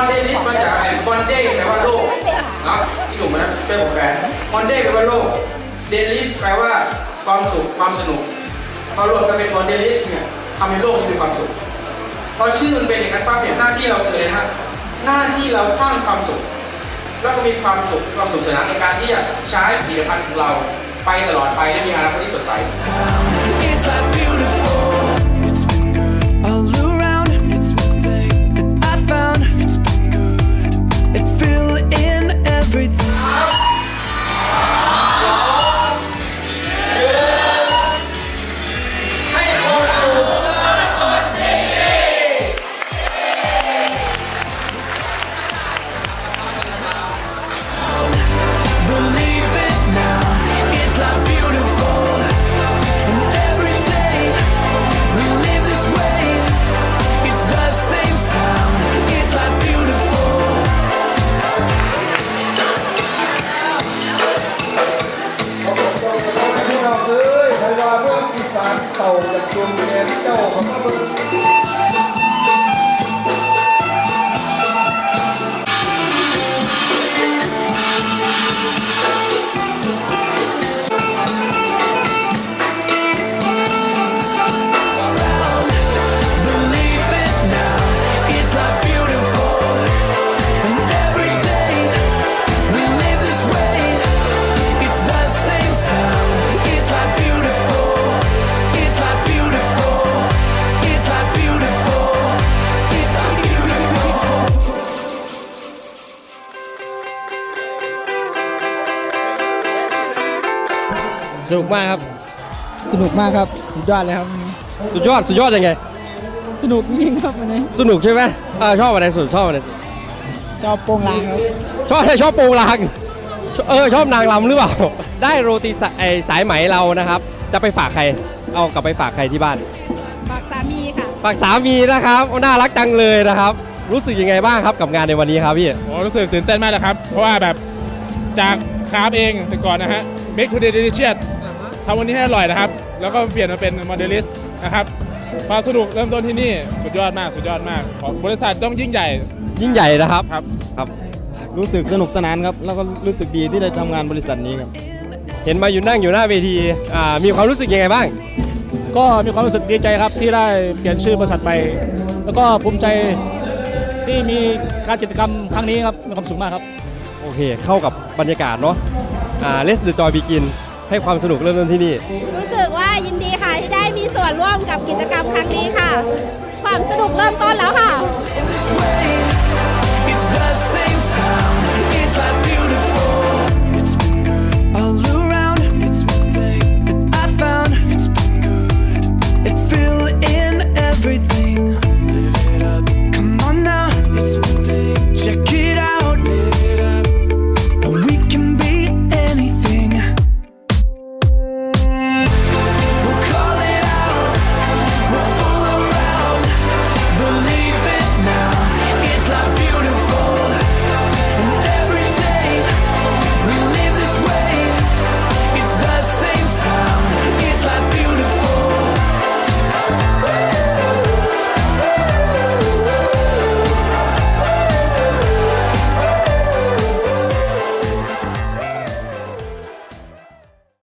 อนเดย์แปลว่าโลกเนาะพี่หนุ่มนะช่วยผมแปลมอนเดย์แปลว่าโลกเดลิสแปลว่าความสุขความสนุกพอรวมกันเป็นมอนเดลิสเนี่ยทำให้โลกนี้มีความสุขพอชื่อมันเป็นอย่างนั้นปั๊บเนี่ยหน้าที่เราคืออะไรนะฮะหน้าที่เราสร้างความสุข แล้วก็มีความสุขความสุขสนานในการที่จะใช้ผลิตภัณฑ์ของเราไปตลอดไปและมีอนาคตที่สดใส อีสานเต่ สนุกมากครับ สนุกมากครับ สุดยอดเลยครับสุดยอดสุดยอดยังไง สนุกจริงครับวันนี้สนุกใช่ไหมอ่าชอบอะไรสุดชอบอะไรสุดชอบโปรงลางครับ ชอบอะไรชอบโปรงลางเออชอบนางรำหรือเปล่า ได้โรตีสายไอ้สายไหมเรานะครับ จะไปฝากใคร เอากลับไปฝากใครที่บ้าน ฝากสามีค่ะ ฝากสามีนะครับโอ้น่ารักจังเลยนะครับ รู้สึกยังไงบ้างครับกับงานในวันนี้ครับพี่โอ้รู้สึกตื่นเต้นมากนะครับ เพราะว่าแบบจากคราฟเองแต่ก่อนนะฮะ make today delicious ทำวันนี้ให้อร่อยนะครับ แล้วก็เปลี่ยนมาเป็น modelist นะครับความสนุกเริ่มต้นที่นี่สุดยอดมากสุดยอดมากของบริษัทต้องยิ่งใหญ่ยิ่งใหญ่นะครับครับครับ รู้สึกสนุกสนานครับ แล้วก็รู้สึกดีที่ได้ทำงานบริษัทนี้ครับ เห็นมาอยู่นั่งอยู่หน้าเวทีอ่ามีความรู้สึกยังไงบ้าง ก็มีความรู้สึกดีใจครับที่ได้เปลี่ยนชื่อบริษัทไปแล้วก็ภูมิใจที่มีการกิจกรรมครั้งนี้ครับมีความสุขมากครับ โอเค เข้ากับบรรยากาศเนาะอ่า Let's the joy begin ให้ความสนุกเริ่มต้นที่นี่ รู้สึกว่ายินดีค่ะที่ได้มีส่วนร่วมกับกิจกรรมครั้งนี้ค่ะ ความสนุกเริ่มต้นแล้วค่ะ